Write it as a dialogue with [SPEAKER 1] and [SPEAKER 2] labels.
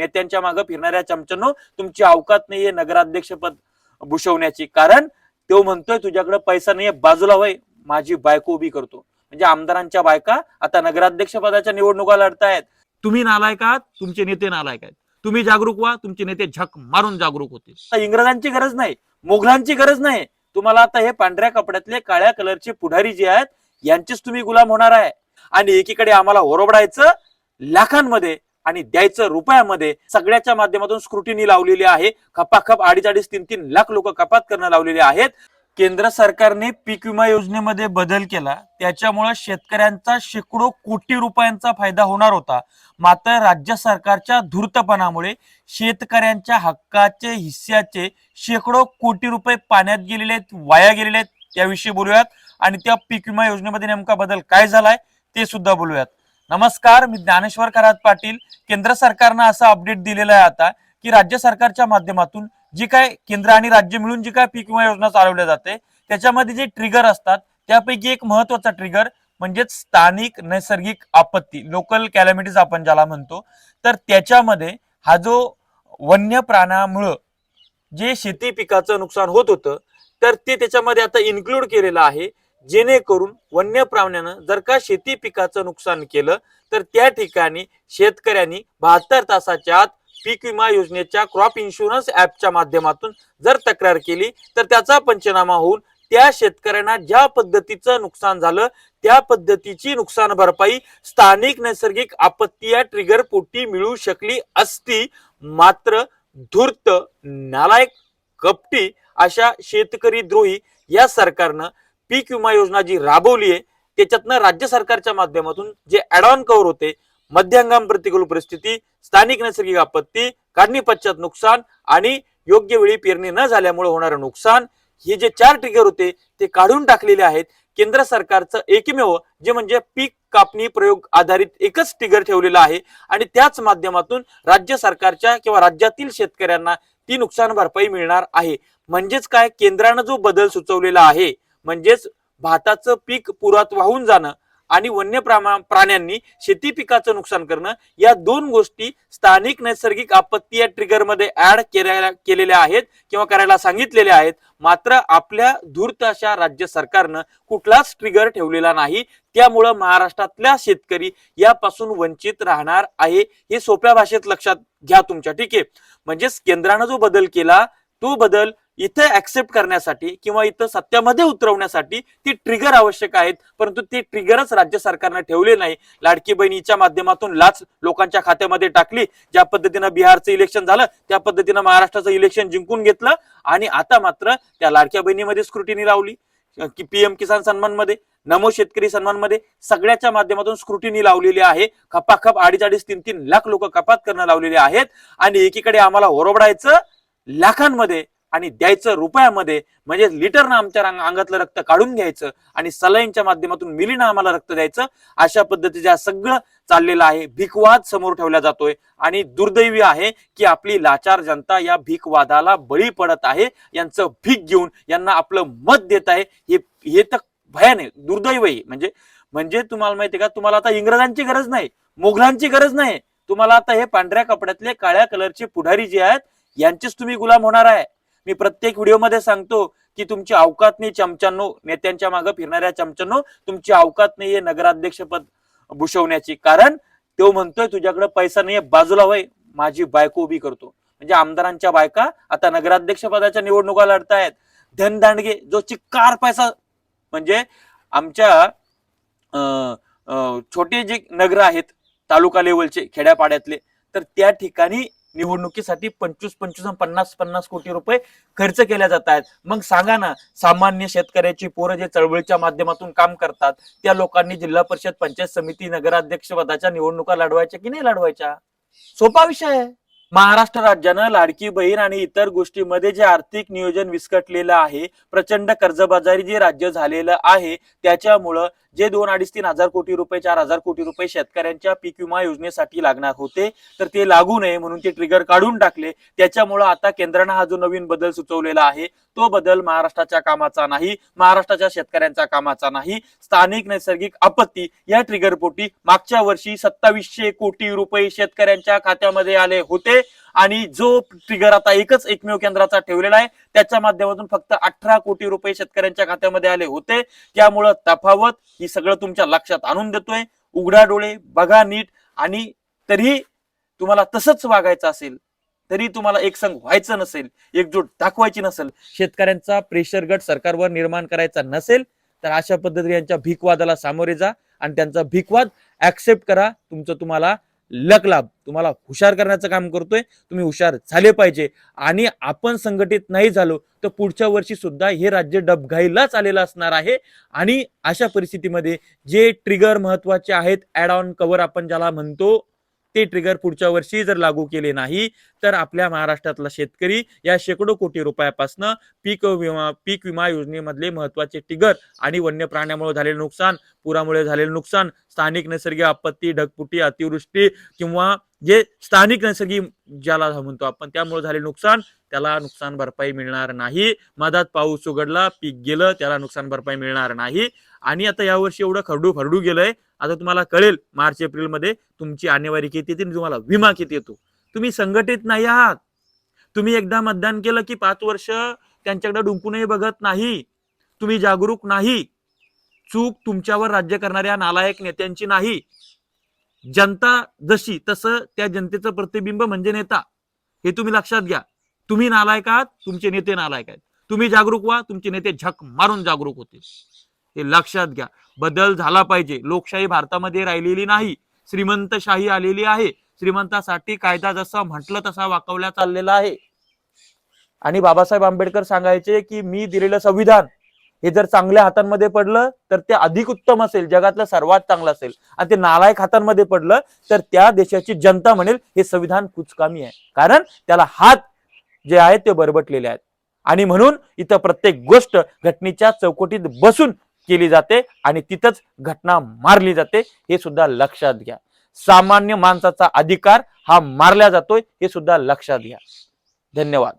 [SPEAKER 1] नेत्यांच्या मागे फिरणाऱ्या चमचनो तुमची अवकात नाहीये नगराध्यक्षपद भूषवण्याची. कारण तो म्हणतोय तुझ्याकडे पैसा नाहीये बाजूला वय. माझी बायको उभी करतो. म्हणजे आमदारांच्या बायका आता नगराध्यक्ष पदाच्या निवडणुका लढतायत. तुम्ही नालायक आहात तुमचे नेते नालायक आहेत. तुम्ही जागरूक व्हा तुमचे नेते झक मारून जागरूक होते इंग्रजांची गरज नाही मोघलांची गरज नाही. तुम्हाला आता हे पांढऱ्या कपड्यातले काळ्या कलरचे पुढारी जे आहेत यांचेच तुम्ही गुलाम होणार आहे. आणि एकीकडे आम्हाला ओरबडायचं लाखांमध्ये. आणि द्यायचं रुपयामध्ये सगळ्याच्या माध्यमातून स्क्रुटिनी लावलेली आहे. खपाखप अडीच अडीच तीन तीन लाख लोक कपात करणं लावलेले आहेत. केंद्र सरकारने पीक विमा योजनेमध्ये बदल केला. त्याच्यामुळे शेतकऱ्यांचा शेकडो कोटी रुपयांचा फायदा होणार होता. मात्र राज्य सरकारच्या धूर्तपणामुळे शेतकऱ्यांच्या हक्काचे हिस्स्याचे शेकडो कोटी रुपये पाण्यात गेलेले आहेत वाया गेलेले आहेत. त्याविषयी बोलूयात. आणि त्या पीक विमा योजनेमध्ये नेमका बदल काय झालाय ते सुद्धा बोलूयात. नमस्कार मी ज्ञानेश्वर खरात पाटील. केंद्र सरकारनं असं अपडेट दिलेलं आहे आता की राज्य सरकारच्या माध्यमातून जी काय केंद्र आणि राज्य मिळून जी काय पीक विमा योजना चालवल्या जाते त्याच्यामध्ये जे ट्रिगर असतात त्यापैकी एक महत्त्वाचा ट्रिगर म्हणजेच स्थानिक नैसर्गिक आपत्ती लोकल कॅलॅमिटीज आपण ज्याला म्हणतो. तर त्याच्यामध्ये हा जो वन्य प्राण्यामुळं जे शेती पिकाचं नुकसान होत होतं तर ते त्याच्यामध्ये आता इन्क्लूड केलेलं आहे. जेणेकरून वन्य प्राण्यानं जर का शेती पिकाचं नुकसान केलं तर त्या ठिकाणी शेतकऱ्यांनी बहात्तर तासाच्या आत पीक विमा योजनेच्या क्रॉप इन्शुरन्स ऍपच्या माध्यमातून जर तक्रार केली तर त्याचा पंचनामा होऊन त्या शेतकऱ्यांना ज्या पद्धतीचं नुकसान झालं त्या पद्धतीची नुकसान भरपाई स्थानिक नैसर्गिक आपत्ती या ट्रिगर पोटी मिळू शकली असती. मात्र धूर्त नालायक कपटी अशा शेतकरी द्रोही या सरकारनं पीक विमा योजना जी राबवली आहे त्याच्यातनं राज्य सरकारच्या माध्यमातून जे ऍड ऑन कव्हर होते मध्य हंगाम प्रतिकूल परिस्थिती स्थानिक नैसर्गिक आपत्ती काढणी पश्चात नुकसान आणि योग्य वेळी पेरणी न झाल्यामुळे होणारं नुकसान हे जे चार ट्रिगर होते ते काढून टाकलेले आहेत. केंद्र सरकारचं एकमेव जे म्हणजे पीक कापणी प्रयोग आधारित एकच ट्रिगर ठेवलेलं आहे आणि त्याच माध्यमातून राज्य सरकारच्या किंवा राज्यातील शेतकऱ्यांना ती नुकसान भरपाई मिळणार आहे. म्हणजेच काय? केंद्रानं जो बदल सुचवलेला आहे म्हणजेच भाताचं पीक पुरात वाहून जाणं आणि वन्य प्रामा- प्राण्यांनी शेती पिकाचं नुकसान करणं या दोन गोष्टी स्थानिक नैसर्गिक आपत्ती या ट्रिगरमध्ये ऍड केलेल्या आहेत किंवा करायला सांगितलेल्या आहेत. मात्र आपल्या धूर्त अशा राज्य सरकारनं कुठलाच ट्रिगर ठेवलेला नाही. त्यामुळं महाराष्ट्रातल्या शेतकरी यापासून वंचित राहणार आहे हे सोप्या भाषेत लक्षात घ्या तुमच्या. ठीक आहे? म्हणजेच केंद्रानं जो बदल केला तो बदल इथे ऍक्सेप्ट करण्यासाठी किंवा इथं सत्यामध्ये उतरवण्यासाठी ती ट्रिगर आवश्यक आहेत. परंतु ते ट्रिगरच राज्य सरकारनं ठेवले नाही. लाडकी बहिणीच्या माध्यमातून लाच लोकांच्या खात्यामध्ये टाकली. ज्या पद्धतीनं बिहारचं इलेक्शन झालं त्या पद्धतीनं महाराष्ट्राचं इलेक्शन जिंकून घेतलं आणि आता मात्र त्या लाडक्या बहिणीमध्ये स्क्रुटिनी लावली. की पीएम किसान सन्मानमध्ये नमो शेतकरी सन्मानमध्ये सगळ्याच्या माध्यमातून स्क्रुटिनी लावलेली आहे. खपाखप अडीच अडीच तीन तीन लाख लोक कपात करणं लावलेले आहेत. आणि एकीकडे आम्हाला ओरबडायचं लाखांमध्ये आणि द्यायचं रुपयामध्ये म्हणजे लिटरनं आमच्या रांग- अंगातलं रक्त काढून घ्यायचं आणि सलाईनच्या माध्यमातून मिलीनं आम्हाला रक्त द्यायचं अशा पद्धतीचं सगळं चाललेलं आहे. भीकवाद समोर ठेवला जातोय आणि दुर्दैवी आहे की आपली लाचार जनता या भीकवादाला बळी पडत आहे. यांचं भीक घेऊन यांना आपलं मत देत आहे. हे हे तर भयान आहे. म्हणजे म्हणजे तुम्हाला माहितीये का? तुम्हाला आता इंग्रजांची गरज नाही मुघलांची गरज नाही. तुम्हाला आता हे पांढऱ्या कपड्यातले काळ्या कलरचे पुढारी जे आहेत यांचेच तुम्ही गुलाम होणार आहे. मी प्रत्येक व्हिडिओमध्ये सांगतो की तुमची अवकात नाही चमचांनो नेत्यांच्या मागे फिरणाऱ्या चमचांनो तुमची अवकात नाहीये नगराध्यक्षपद भूषवण्याची. कारण तो म्हणतोय तुझ्याकडे पैसा नाहीये बाजूला वय माझी बायको उभी करतो. म्हणजे आमदारांच्या बायका आता नगराध्यक्ष पदाच्या निवडणुका लढतायत. धनदांडगे जो चिक्कार पैसा म्हणजे आमच्या छोटे जे नगर आहेत तालुका लेवलचे खेड्यापाड्यातले तर त्या ठिकाणी निवडणुकीसाठी पंचवीस पंचवीस पन्नास पन्नास कोटी रुपये खर्च केल्या जात आहेत मग सांगा ना सामान्य शेतकऱ्याची पोरं जे चळवळीच्या माध्यमातून काम करतात त्या लोकांनी जिल्हा परिषद पंचायत समिती नगराध्यक्ष पदाच्या निवडणुका लढवायच्या की नाही लढवायच्या? सोपा विषय आहे. महाराष्ट्र राज्यानं लाडकी बहीण आणि इतर गोष्टीमध्ये जे आर्थिक नियोजन विस्कटलेलं आहे प्रचंड कर्जबाजारी जे राज्य झालेलं आहे त्याच्यामुळं जे दोन अडीच तीन हजार कोटी रुपये चार हजार कोटी रुपये शेतकऱ्यांच्या पीक विमा योजनेसाठी लागणार होते तर ते लागू नये म्हणून ते ट्रिगर काढून टाकले. त्याच्यामुळं आता केंद्रानं हा जो नवीन बदल सुचवलेला आहे तो बदल महाराष्ट्राच्या कामाचा नाही महाराष्ट्राच्या शेतकऱ्यांच्या कामाचा नाही स्थानिक नैसर्गिक आपत्ती या ट्रिगर पोटी मागच्या वर्षी सत्तावीसशे कोटी रुपये शेतकऱ्यांच्या खात्यामध्ये आले होते. आणि जो ट्रिगर आता एकच एकमेव केंद्राचा ठेवलेला आहे त्याच्या माध्यमातून फक्त अठरा कोटी रुपये शेतकऱ्यांच्या खात्यामध्ये आले होते. त्यामुळं तफावत ही सगळं तुमच्या लक्षात आणून देतोय. उघडा डोळे बघा नीट आणि तरी तुम्हाला तसंच वागायचं असेल तरी तुम्हाला एक संघ व्हायचं नसेल एकजूट दाखवायची नसेल शेतकऱ्यांचा प्रेशर गट सरकारवर निर्माण करायचा नसेल तर अशा पद्धतीने यांच्या भीकवादाला सामोरे जा आणि त्यांचा भीकवाद ऍक्सेप्ट करा. तुमचं तुम्हाला लक लाभ. तुम्हाला हुशार करण्याचं काम करतोय तुम्ही हुशार झाले पाहिजे. आणि आपण संघटित नाही झालो तर पुढच्या वर्षी सुद्धा हे राज्य डबघाईलाच आलेलं असणार आहे. आणि अशा परिस्थितीमध्ये जे ट्रिगर महत्त्वाचे आहेत ऍड ऑन कव्हर आपण ज्याला म्हणतो ते ट्रिगर पुढच्या वर्षी जर लागू केले नाही तर आपल्या महाराष्ट्रातला शेतकरी या शेकडो कोटी रुपयापासून पीक विमा पीक विमा योजनेमधले महत्त्वाचे ट्रिगर आणि वन्य प्राण्यामुळे झालेले नुकसान पुरामुळे झालेले नुकसान स्थानिक नैसर्गिक आपत्ती ढगपुटी अतिवृष्टी किंवा जे स्थानिक नैसर्गिक ज्याला म्हणतो आपण त्यामुळे झाले नुकसान त्याला नुकसान भरपाई मिळणार नाही. मधात पाऊस उघडला पीक गेलं त्याला नुकसान भरपाई मिळणार नाही. आणि आता यावर्षी एवढं खरडू खरडू गेलंय. आता तुम्हाला कळेल मार्च एप्रिलमध्ये तुमची आणेवारी किती येते आणि तुम्हाला विमा किती येतो. तुम्ही संघटित नाही आहात. तुम्ही एकदा मतदान केलं की पाच वर्ष त्यांच्याकडे डुंकूनही बघत नाही. तुम्ही जागरूक नाही. चूक तुमच्यावर राज्य करणाऱ्या नालायक नेत्यांची नाही. जनता जशी तसं त्या जनतेचं प्रतिबिंब म्हणजे नेता. हे तुम्ही लक्षात घ्या. तुम्ही नालायक आहात तुमचे नेते नालायक आहेत. तुम्ही जागरूक व्हा तुमचे नेते झक मारून जागरूक होतील. हे लक्षात घ्या. बदल झाला पाहिजे. लोकशाही भारतामध्ये राहिलेली नाही. श्रीमंतशाही आलेली आहे. श्रीमंतासाठी कायदा जसा म्हटलं तसा वाकवल्या चाललेला आहे. आणि बाबासाहेब आंबेडकर सांगायचे की मी दिलेलं संविधान हे जर चांगल्या हातांमध्ये पडलं तर ते अधिक उत्तम असेल जगातलं सर्वात चांगलं असेल. आणि ते नालायक हातांमध्ये पडलं तर त्या देशाची जनता म्हणेल हे संविधान कुचकामी आहे. कारण त्याला हात जे आहेत ते बरबटलेले आहेत. आणि म्हणून इथं प्रत्येक गोष्ट घटनेच्या चौकटीत बसून केली जाते आणि तिथंच घटना मारली जाते हे सुद्धा लक्षात घ्या. सामान्य माणसाचा अधिकार हा मारला जातोय हे सुद्धा लक्षात घ्या. धन्यवाद.